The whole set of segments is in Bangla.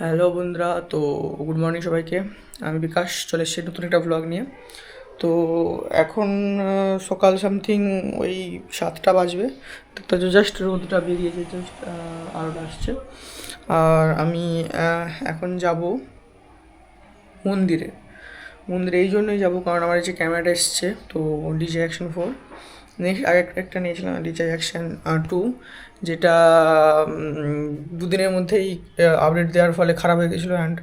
হ্যালো বন্ধুরা, তো গুড মর্নিং সবাইকে। আমি বিকাশ, চলে এসেছি নতুন একটা ব্লগ নিয়ে। তো এখন সকাল সামথিং ওই সাতটা বাজবে। তো জাস্ট রোদটা বেরিয়েছে জাস্ট আলোটা আসছে। আর আমি এখন যাব মন্দিরে। মন্দিরে এই জন্যই যাব, কারণ আমার এই যে ক্যামেরাটা এসছে, তো ডিজে অ্যাকশন ফোর নেক্সট আগে একটা নিয়েছিলাম ডিজে অ্যাকশন টু যেটা দুদিনের মধ্যেই আপডেট দেওয়ার ফলে খারাপ হয়ে গেছিল অ্যান্ড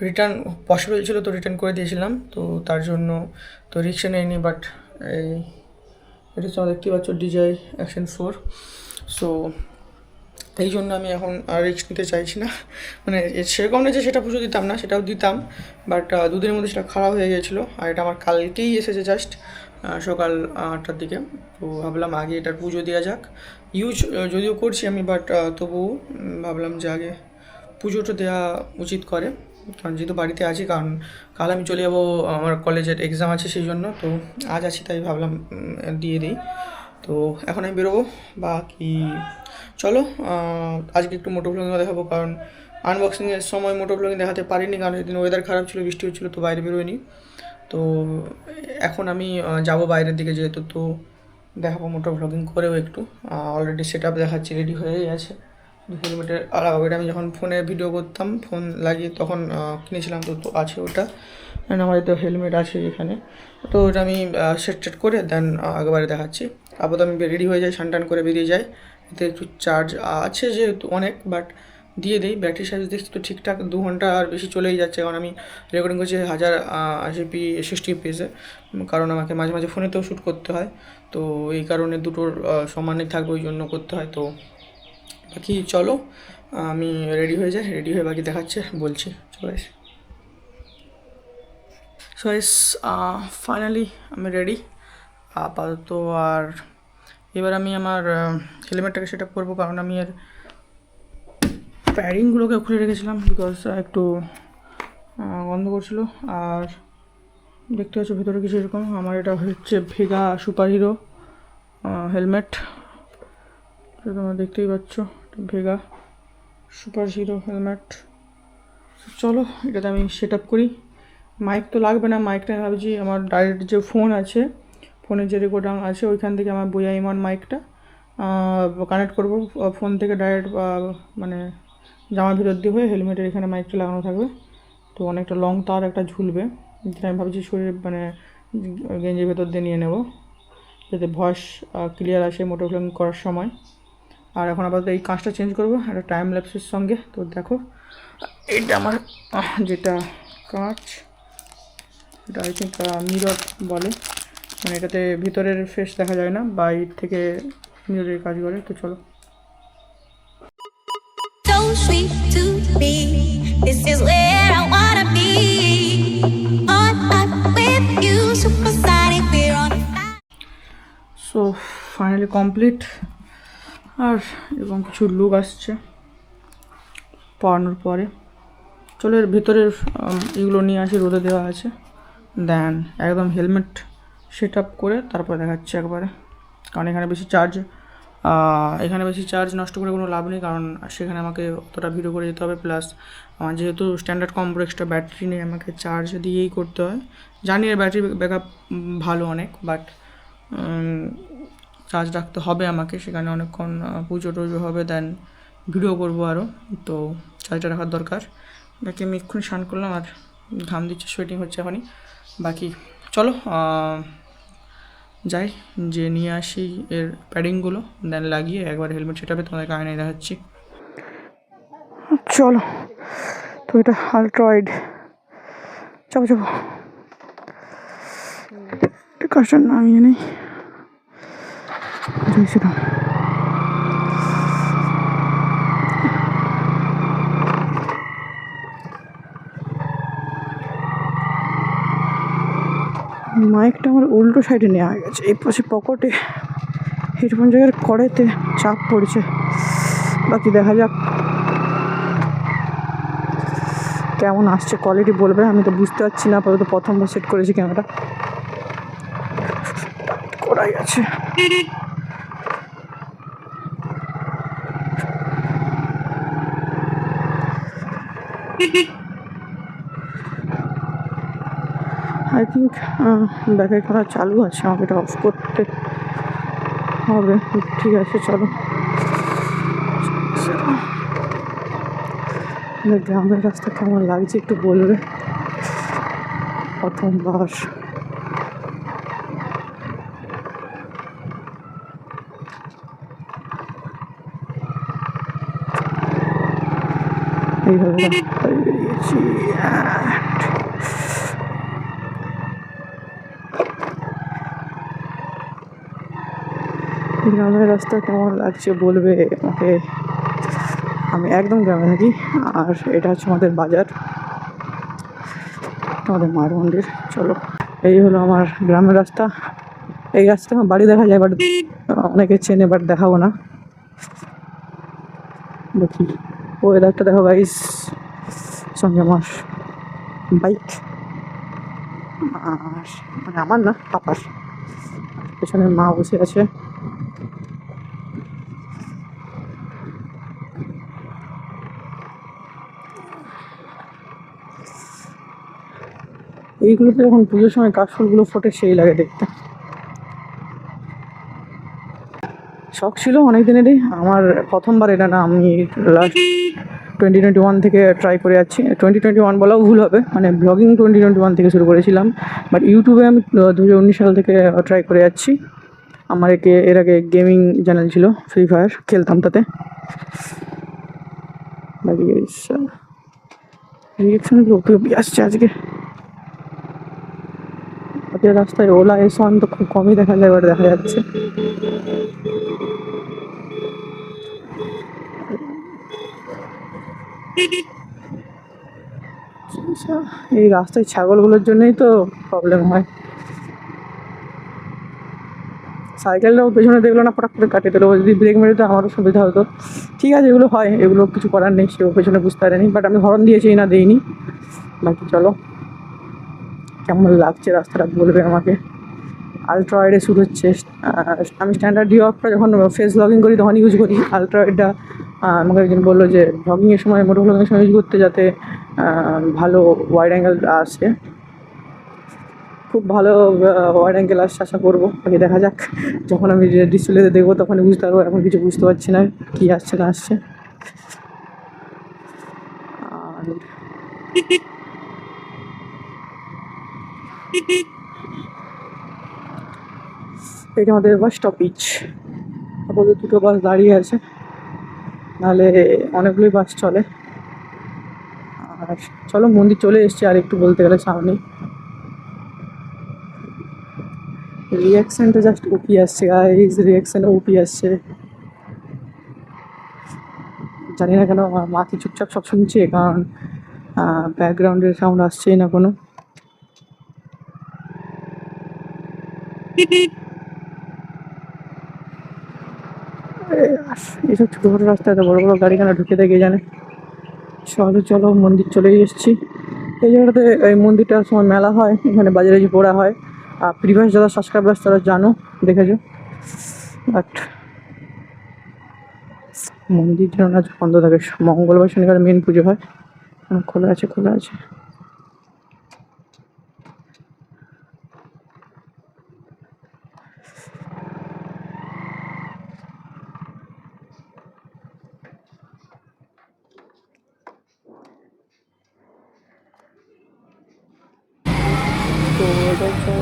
রিটার্ন পসিবল ছিল তো রিটার্ন করে দিয়েছিলাম, তো তার জন্য তো রিক্সা নেয়নি বাট এই, এটা তোমরা দেখতে পাচ্ছ ডিজাই অ্যাকশন ফোর সো এই জন্য আমি এখন আর রিক্স নিতে চাইছি না। মানে সেরকম না যে সেটা পুজো দিতাম না, সেটাও দিতাম বাট দুদিনের মধ্যে সেটা খারাপ হয়ে গিয়েছিল আর এটা আমার কালকেই এসেছে জাস্ট সকাল আটটার দিকে। তো ভাবলাম আগে এটার পুজো দেওয়া যাক। ইউজ, যদিও করছি আমি বাট তবুও ভাবলাম যে আগে পুজোটা দেওয়া উচিত করে। কারণ যেহেতু বাড়িতে আছি, কারণ কাল আমি চলে যাব, আমার কলেজের এক্সাম আছে সেই জন্য তো আজ আছি, তাই ভাবলাম দিয়ে দিই। তো এখন আমি বেরোবো, বাকি চলো আজকে একটু মোটো ব্লগিং দেখাবো, কারণ আনবক্সিংয়ের সময় মোটো ব্লগিং দেখাতে পারিনি, কারণ সেদিন ওয়েদার খারাপ ছিল, বৃষ্টি হচ্ছিল, তো বাইরে বেরোয়নি। তো এখন আমি যাব বাইরের দিকে যেহেতু, তো দেখাবো মোটো ব্লগিং করেও একটু। অলরেডি সেট আপ দেখাচ্ছি রেডি হয়েই আছে হেলমেটের আলাদা ওটা আমি যখন ফোনে ভিডিও করতাম ফোন লাগিয়ে তখন কিনেছিলাম, তো তো আছে ওটা। And আমার তো হেলমেট আছে এখানে। তো ওটা আমি সেট টেট করে দেন আগেবারে দেখাচ্ছি। আপাতত আমি রেডি হয়ে যাই স্নান টান করে বেরিয়ে যাই। এতে একটু চার্জ আছে যেহেতু অনেক বাট দিয়ে দিই ব্যাটারি চার্জ দেখছি তো ঠিকঠাক দু ঘণ্টা আর বেশি চলেই যাচ্ছে। কারণ আমি রেকর্ডিং করছি হাজার আশি পি সিক্সটি পিসে কারণ আমাকে মাঝে মাঝে ফোনেতেও শ্যুট করতে হয়। তো এই কারণে দুটোর সমানে থাকবে, ওই জন্য করতে হয়। তো বাকি চলো, আমি রেডি হয়ে যাই রেডি হয়ে বাকি দেখাচ্ছে, বলছি। চলে সো এস ফাইনালি আমি রেডি আপাতত আর এবার আমি আমার হেলমেটটাকে সেট আপ করব, কারণ আমি এর প্যাডিংগুলোকে খুলে রেখেছিলাম বিকজ একটু গন্ধ করছিল। আর দেখতে পাচ্ছ ভিতরে কিছু এরকম। আমার এটা হচ্ছে ভেগা সুপার হিরো হেলমেট তোমরা দেখতেই পাচ্ছ ভেগা সুপার হিরো হেলমেট চলো, এটাতে আমি সেট আপ করি। মাইক তো লাগবে না মাইকটা ভাবছি আমার ডাইরেক্ট যে ফোন আছে ফোনের যে রেকর্ডাং আছে, ওইখান থেকে আমার বইয়া ইমন মাইকটা কানেক্ট করব ফোন থেকে ডাইরেক্ট মানে জামার ভিতর দিয়ে হয়ে হেলমেটের এখানে মাইকটা লাগানো থাকবে। তো অনেকটা লং তার একটা ঝুলবে, যেটা আমি ভাবছি শরীর মানে গেঞ্জির ভেতর দিয়ে নিয়ে নেব। যাতে ভয়েস ক্লিয়ার আসে মোটর ফিল্ম করার সময়। আর এখন আপাতত এই কাজটা চেঞ্জ করব, একটা টাইম ল্যাপসের সঙ্গে। তো দেখো, এটা আমার যেটা কাঁচ, এটা আই থিঙ্ক মিরর বলে। মানে এটাতে ভিতরের ফেস দেখা যায় না, বাইর থেকে মিররের কাজ করে। তো চলো। সো ফাইনালি কমপ্লিট আর এবং কিছু লুক আসছে পরানোর পরে। চলো ভিতরের এগুলো নিয়ে আসি, রোদে দেওয়া আছে। দেন একদম হেলমেট সেট আপ করে তারপর দেখাচ্ছে একবারে। কারণ এখানে বেশি চার্জ এখানে বেশি চার্জ নষ্ট করে কোনো লাভ নেই, কারণ সেখানে আমাকে অতটা ভিডিও করে যেতে হবে প্লাস আমার যেহেতু স্ট্যান্ডার্ড কম্পোর এক্সট্রা ব্যাটারি নেই আমাকে চার্জ দিয়েই করতে হয়। জানি এর ব্যাটারি ব্যাকআপ ভালো অনেক বাট চার্জ রাখতে হবে আমাকে, সেখানে অনেকক্ষণ পুজো টুজো হবে দেন ভিডিও করব আরও তো চার্জটা রাখার দরকার। বাকি আমি এক্ষুনি স্নান করলাম, আর ঘাম দিচ্ছে সোয়েটিং হচ্ছে এখনই। বাকি, চলো যাই, যে নিয়ে আসি এর প্যাডিংগুলো দেন লাগিয়ে একবার হেলমেট সেটাবে তোমাদেরকে আয়নায় দেখাচ্ছি। চলো, তো এটা আলট্রয়েড চাপো চাপো। কাজটা নামিয়ে নেই দিয়েছিলাম মাইকটা আমার উল্টো সাইডে নেওয়া গেছে। এই পাশে পকেটে হেডফোন জায়গার কড়েতে চাপ পড়েছে। বাকি দেখা যাক কেমন আসছে কোয়ালিটি বলবে, আমি তো বুঝতে পারছি না, আপাতত প্রথমবার সেট করেছি ক্যামেরা করাই আছে আই থিঙ্ক ব্যাকের করা চালু আছে, আমাকে এটা অফ করতে হবে। ঠিক আছে, চলো। গ্রামের রাস্তা কেমন লাগছে একটু বলবে? প্রথমবার। এইভাবে গ্রামের রাস্তা কেমন লাগছে? বলবে আমাকে, আমি একদম গ্রামে থাকি, আর এটা হচ্ছে আমাদের বাজার, আমাদের মায়ের মন্দির। চলো, এই হলো আমার গ্রামের রাস্তা। এই রাস্তা আমার বাড়ি দেখা যায় বাট অনেকে চেনে বাট দেখাবো না। দেখি ওয়েদারটা দেখো গাইস সঙ্গে আমার বাইক আর মানে আমার না, পাপার। পেছনে মা বসে আছে। এইগুলোতে যখন পুজোর সময় কাশফুলগুলো ফোটে সেই লাগে দেখতে। শখ ছিল অনেক দিনেরই আমার প্রথমবার এটা না, আমি লাস্ট টোয়েন্টি টোয়েন্টি ওয়ান থেকে ট্রাই করে যাচ্ছি। টোয়েন্টি টোয়েন্টি ওয়ান বলাও ভুল হবে মানে ব্লগিং টোয়েন্টি টোয়েন্টি ওয়ান থেকে শুরু করেছিলাম। বাট ইউটিউবে আমি দু হাজার উনিশ সাল থেকে ট্রাই করে যাচ্ছি। আমার একে, এর আগে গেমিং চ্যানেল ছিল ফ্রি ফায়ার খেলতাম তাতে। রিয়েকশনগুলো আসছে আজকে। ওদের রাস্তায় ওলা এসন তো খুব কমই দেখা যায় এবার দেখা যাচ্ছে। আচ্ছা, এই রাস্তায় ছাগলগুলোর জন্যই তো প্রবলেম হয়। সাইকেলটাও পেছনে দেখল না পটাক করে কাটিয়ে দিল যদি ব্রেক মেরে তো আমারও সুবিধা হতো। ঠিক আছে এগুলো হয় এগুলো কিছু করার নেই সেও পেছনে বুঝতে পারেনি বাট আমি হরন দিয়েছি না দিইনি। বাকি চলো। কেমন লাগছে রাস্তাটা বলবে আমাকে? আলট্রা ওয়াইডে শ্যুট হচ্ছে আমি স্ট্যান্ডার্ড ডি অফটা যখন ফেস ব্লগিং করি তখন ইউজ করি আলট্রা ওয়াইডটা আমাকে একজন বলল যে ব্লগিংয়ের সময় মোটো ব্লগিংয়ের সময় ইউজ করতে যাতে ভালো ওয়াইড অ্যাঙ্গেল আসে। খুব ভালো ওয়াইড অ্যাঙ্গেল আসছে আশা করব। আগে দেখা যাক। যখন আমি ডিসপ্লেতে দেখব তখন বুঝতে পারব। এখন কিছু বুঝতে পারছি না কী আসছে না আসছে। আর এটা আমাদের বাস স্টপিজ আপাতত দুটো বাস দাঁড়িয়ে আছে। নাহলে অনেকগুলোই বাস চলে। আর চলো, মন্দির চলে এসছে, আর একটু বলতে গেলে সামনে। রিয়াকশনটা জাস্ট ওপি আসছে গাইজ রিয়াকশন ওপি আসছে। জানি না কেন, আমার মা কি চুপচাপ সব শুনছে, কারণ ব্যাকগ্রাউন্ডের সাউন্ড আসছেই না কোনো। এইসব ছোটো ছোটো রাস্তায় বড় বড় গাড়ি কেন ঢুকে দেয় কে জানে। চলো চলো, মন্দির চলেই এসেছি। এই জায়গাটাতে এই মন্দিরটার সময় মেলা হয়, এখানে বাজারে যে পোড়া হয়। আর প্রিভিয়াস যারা সাবস্ক্রাইবার্স তারা জানো, দেখেছ? বাট মন্দির যেন আজ বন্ধ থাকে। মঙ্গলবার, শনিবার মেন পুজো হয়। খোলা আছে খোলা আছে তো এটা হচ্ছে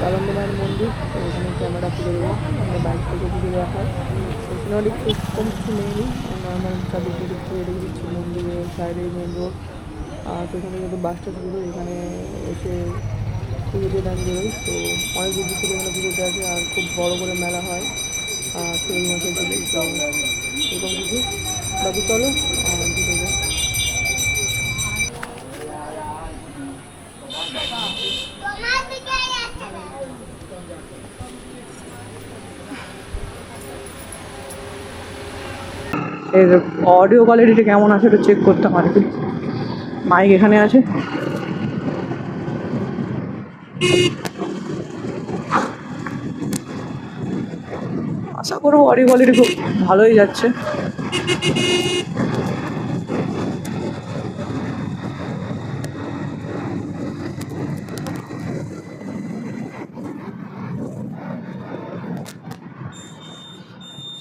কালন্দমায়ের মন্দির তো এখানে ক্যামেরা তুলে দেবো আমরা বাইক থেকে তুলে দেওয়া হয় এখানে অনেক কম কিছু নেই নর্মাল চারদিকে দিচ্ছি এদিকে দিচ্ছি মন্দিরের সাইডে মেন রোড আর তো এখানে যেহেতু বাসটা ছিল এখানে এসে পুজো দিয়ে দাঁড়িয়ে বেরোই তো অনেক দূর থেকে এখানে পুজোতে আসে, আর খুব বড় করে মেলা হয়, আর সেই মাসে চলে তো এরকম কিছু। বাকি চলো, আর এর অডিও কোয়ালিটিটা কেমন আছে, একটু চেক করতাম আর কি মাইক এখানে আছে। আশা করব অডিও কোয়ালিটি খুব ভালোই যাচ্ছে।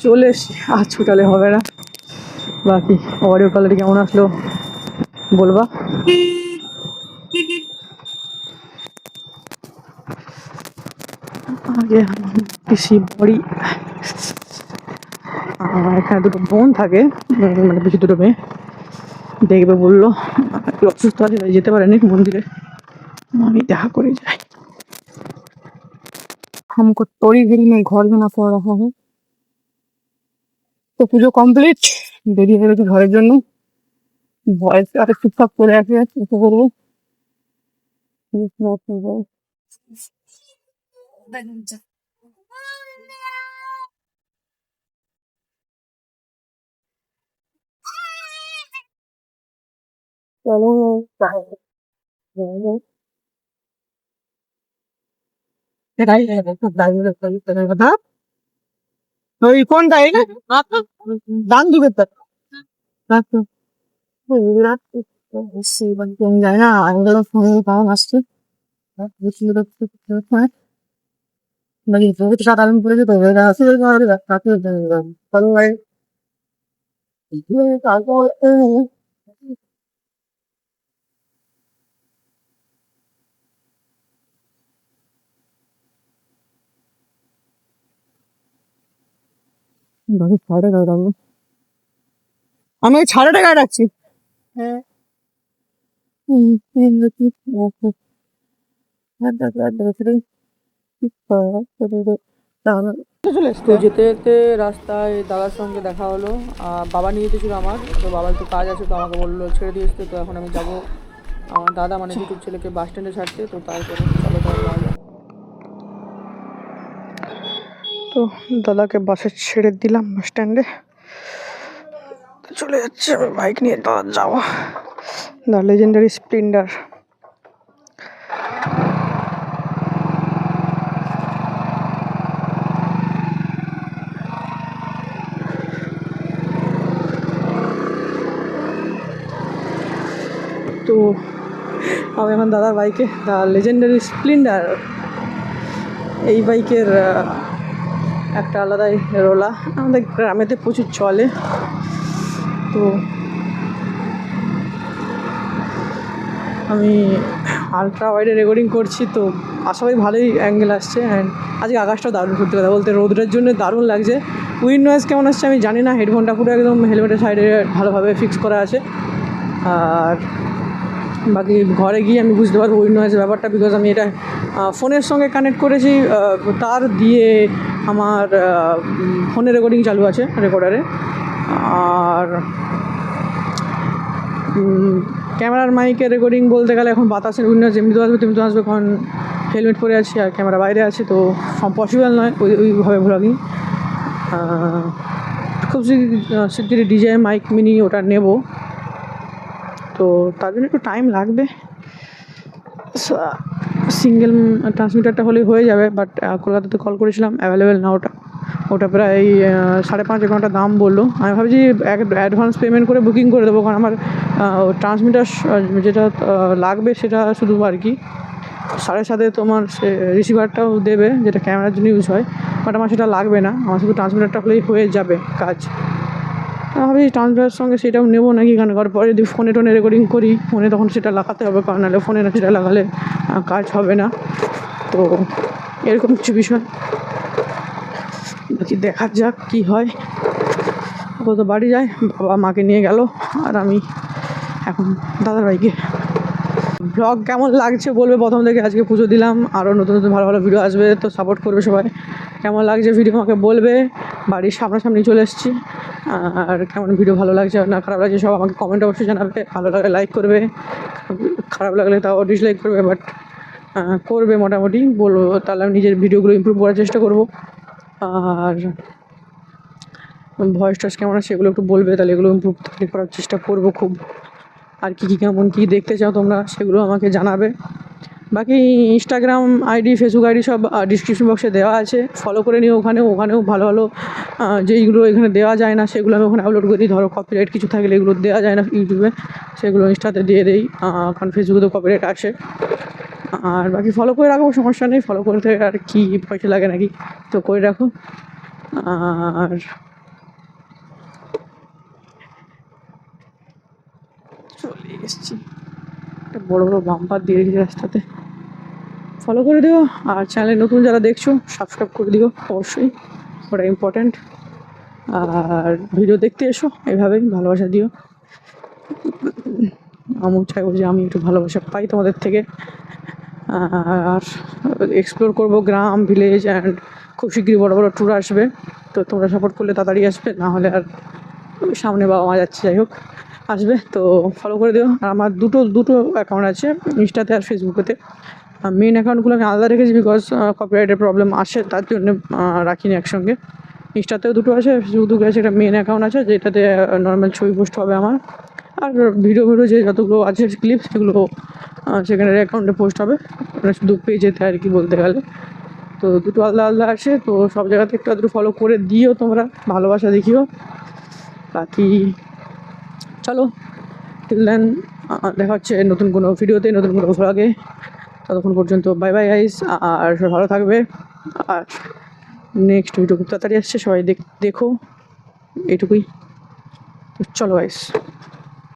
চলে এসছি, আর ছুটালে হবে না। বাকি অডিও কোয়ালিটি কেমন আসলো? বলবা আগে পিসি বড়ি আর এখানে দুটো বোন থাকে উম, মানে পিসি দুটো মেয়ে দেখবে বললো একটু অসুস্থ আছে তাই যেতে পারেনি মন্দিরে আমি দেখা করে যাই हमको तोड़ी गिरी में घर जाना पड़ रहा है তো পুজো কমপ্লিট দেরি হয়ে গেছে ঘরের জন্য ভয়েস আরে চুপচাপ করে আছে চেষ্টা করব চলো এটাই দাঁড়িয়ে কথা ওই কোনটা এই ডান দিকে তো রাখো যায় না আঙ্গেল ফোন কারণ আসছে নাকি বহুত সাধারণ পড়ে যেত এরা আসলে রাখতে চলো ভাই তারপর বাকি সাড়ে টাকা রাখব আমি ওই সাড়ে টাকায় রাখছি। হ্যাঁ তো যেতে যেতে রাস্তায় দাদার সঙ্গে দেখা হলো। বাবা নিয়ে যেতেছিল আমার। তো বাবার একটু কাজ আছে তো আমাকে বলল ছেড়ে দিয়ে আসতে। তো এখন আমি যাব আমার দাদা মানে দুটোর ছেলেকে বাস স্ট্যান্ডে ছাড়তে। তো তারপরে চলো তাহলে তো দাদাকে বাসে ছেড়ে দিলাম বাস স্ট্যান্ডে চলে যাচ্ছে, আমি বাইক নিয়ে দাদা যাব। দ্য লেজেন্ডারি স্প্লেন্ডার তো আমি এখন দাদার বাইকে দ্য লেজেন্ডারি স্প্লেন্ডার এই বাইকের একটা আলাদাই রোলা আমাদের গ্রামেতে প্রচুর চলে। তো আমি আলট্রা ওয়াইডে রেকর্ডিং করছি, তো আশাবাদী ভালোই অ্যাঙ্গেল আসছে অ্যান্ড আজকে আকাশটাও দারুণ সত্যি কথা বলতে রোদের জন্য দারুণ লাগছে। উইন্ড নয়েজ কেমন আসছে আমি জানি না হেডফোনটা পুরো একদম হেলমেটের সাইডে ভালোভাবে ফিক্স করা আছে। আর বাকি ঘরে গিয়ে আমি বুঝতে পারব উইন্ড নয়েজের ব্যাপারটা বিকজ আমি এটা ফোনের সঙ্গে কানেক্ট করেছি তার দিয়ে আমার ফোনে রেকর্ডিং চালু আছে রেকর্ডারে আর ক্যামেরার মাইকে রেকর্ডিং বলতে গেলে এখন বাতাসের যেমনি তো আসবে, তেমনি আসবে, এখন হেলমেট পরে আছি আর ক্যামেরা বাইরে আছে, তো পসিবল নয়, ওই, ওইভাবে ভ্লগিং খুব শিগ- শিগগিরই ডিজে মাইক মিনি ওটা নেব। তো তার জন্য একটু টাইম লাগবে। সিঙ্গেল ট্রান্সমিটারটা হলেই হয়ে যাবে বাট কলকাতাতে কল করেছিলাম অ্যাভেলেবেল না ওটা। ওটা প্রায় সাড়ে পাঁচ ঘণ্টা দাম বলল। আমি ভাবছি এক অ্যাডভান্স পেমেন্ট করে বুকিং করে দেবো, কারণ আমার ট্রান্সমিটার যেটা লাগবে সেটা শুধু আর কি। সাড়ে সাথে তোমার সে রিসিভারটাও দেবে, যেটা ক্যামেরার জন্য ইউজ হয়। বাট আমার সেটা লাগবে না, আমার শুধু ট্রান্সমিটারটা হলেই হয়ে যাবে কাজ। আমি ভাবছি ট্রান্সফারের সঙ্গে সেটাও নেব নাকি, কারণ ঘর পরে যদি ফোনে টোনে রেকর্ডিং করি ফোনে তখন সেটা লাগাতে হবে, কারণ নাহলে ফোনে না সেটা লাগালে কাজ হবে না। তো এরকম কিছু বিষয়। বাকি দেখা যাক কি হয়। আপাতত বাড়ি যায়, বাবা মাকে নিয়ে গেল, আর আমি এখন দাদার বাইকে ব্লগ কেমন লাগছে বলবে প্রথম থেকে, আজকে পুজো দিলাম আরও নতুন নতুন ভালো ভালো ভিডিও আসবে, তো সাপোর্ট করবে সবাই। কেমন লাগছে ভিডিও আমাকে বলবে, বাড়ির সামনাসামনি চলে এসেছি। আর কেমন ভিডিও ভালো লাগছে না খারাপ লাগছে সব আমাকে কমেন্ট অবশ্যই জানাবে, ভালো লাগলে লাইক করবে, খারাপ লাগলে তাও ডিসলাইক করবে বাট করবে মোটামুটি, বলব, তাহলে আমি নিজের ভিডিওগুলো ইমপ্রুভ করার চেষ্টা করব। আর ভয়েস টয়েস কেমন আছে সেগুলো একটু বলবে, তাহলে এগুলো ইমপ্রুভ করার চেষ্টা করব খুব। আর কী কী কেমন কী দেখতে চাও তোমরা সেগুলো আমাকে জানাবে। বাকি ইনস্টাগ্রাম আইডি ফেসবুক আইডি সব ডিসক্রিপশন বক্সে দেওয়া আছে। ফলো করে নিও ওখানে, ওখানেও ভালো ভালো যেইগুলো এখানে দেওয়া যায় না সেগুলো আমি ওখানে আপলোড করি ধরো কপিরাইট কিছু থাকলে এগুলো দেওয়া যায় না ইউটিউবে সেগুলো ইনস্টাতে দিয়ে দিই। কারণ ফেসবুকে তো কপিরাইট আসে। আর বাকি ফলো করে রাখো, সমস্যা নেই। ফলো করতে আর কি পয়সা লাগে নাকি? তো করে রাখো। আর চলে এসছি। একটা বড় বড় বাম্পার দিয়ে রেখেছি রাস্তাতে। ফলো করে দিও, আর চ্যানেলে নতুন যারা দেখছ সাবস্ক্রাইব করে দিও, অবশ্যই। ওটা ইম্পর্ট্যান্ট আর ভিডিও দেখতে এসো, এভাবেই ভালোবাসা দিও। আমি চাইব যে আমি একটু ভালোবাসা পাই তোমাদের থেকে। আর এক্সপ্লোর করব গ্রাম ভিলেজ অ্যান্ড খুব শীঘ্রই বড় বড় ট্যুর আসবে। তো তোমরা সাপোর্ট করলে তাড়াতাড়ি আসবে, না হলে আর সামনে বাবা মা যাচ্ছে, যাই হোক, আসবে। তো ফলো করে দিও। আর আমার দুটো দুটো অ্যাকাউন্ট আছে, ইনস্টাতে আর ফেসবুকেতে। মেন অ্যাকাউন্টগুলো আমি আলাদা রেখেছি বিকজ কপিরাইটের প্রবলেম আসে, তার জন্য রাখিনি একসঙ্গে। ইনস্টাতেও দুটো আছে, ফেসবুকে আছে, একটা মেন অ্যাকাউন্ট আছে, যেটাতে নর্মাল ছবি পোস্ট হবে আমার। আর ভিডিও ভিডিও যে যতগুলো আছে ক্লিপ সেগুলো সেখানে অ্যাকাউন্টে পোস্ট হবে মানে শুধু পেজেতে আর কি বলতে গেলে। তো দুটো আলাদা আলাদা আছে, তো সব জায়গাতে একটু আধটু ফলো করে দিও তোমরা, ভালোবাসা দেখিও। বাকি চলো টিল দেন দেখা হচ্ছে নতুন কোনো ভিডিওতে নতুন কোনো ভ্লগে ততক্ষণ পর্যন্ত বাই বাই গাইস আর সবাই ভালো থাকবে। আর নেক্সট ভিডিও খুব তাড়াতাড়ি আসছে, সবাই দেখ এটুকুই চলো গাইস